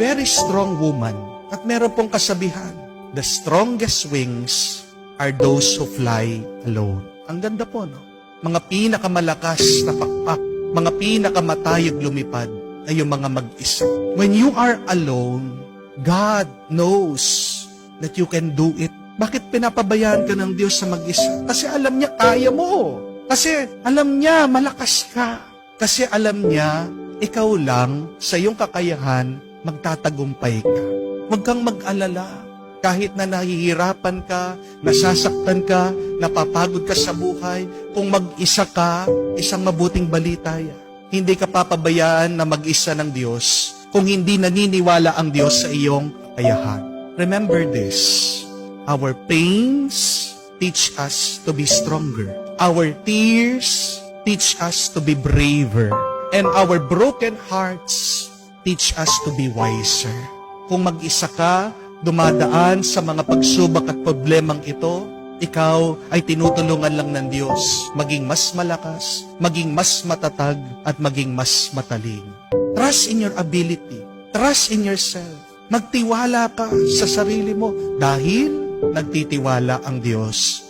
very strong woman. At meron pong kasabihan, the strongest wings are those who fly alone. Ang ganda po, no? Mga pinakamalakas na pakpak, mga pinakamatayog lumipad ay yung mga mag-isa. When you are alone, God knows that you can do it. Bakit pinapabayaan ka ng Diyos sa mag-isa? Kasi alam niya kaya mo. Kasi alam niya malakas ka. Kasi alam niya ikaw lang sa iyong kakayahan magtatagumpay ka. Huwag kang mag-alala. Kahit na nahihirapan ka, nasasaktan ka, napapagod ka sa buhay, kung mag-isa ka, isang mabuting balita yan. Hindi ka papabayaan na mag-isa ng Diyos kung hindi naniniwala ang Diyos sa iyong kakayahan. Remember this, our pains teach us to be stronger. Our tears teach us to be braver. And our broken hearts teach us to be wiser. Kung mag-isa ka, dumadaan sa mga pagsubok at problemang ito, ikaw ay tinutulungan lang ng Diyos maging mas malakas, maging mas matatag, at maging mas mataling. Trust in your ability. Trust in yourself. Magtiwala ka sa sarili mo dahil nagtitiwala ang Diyos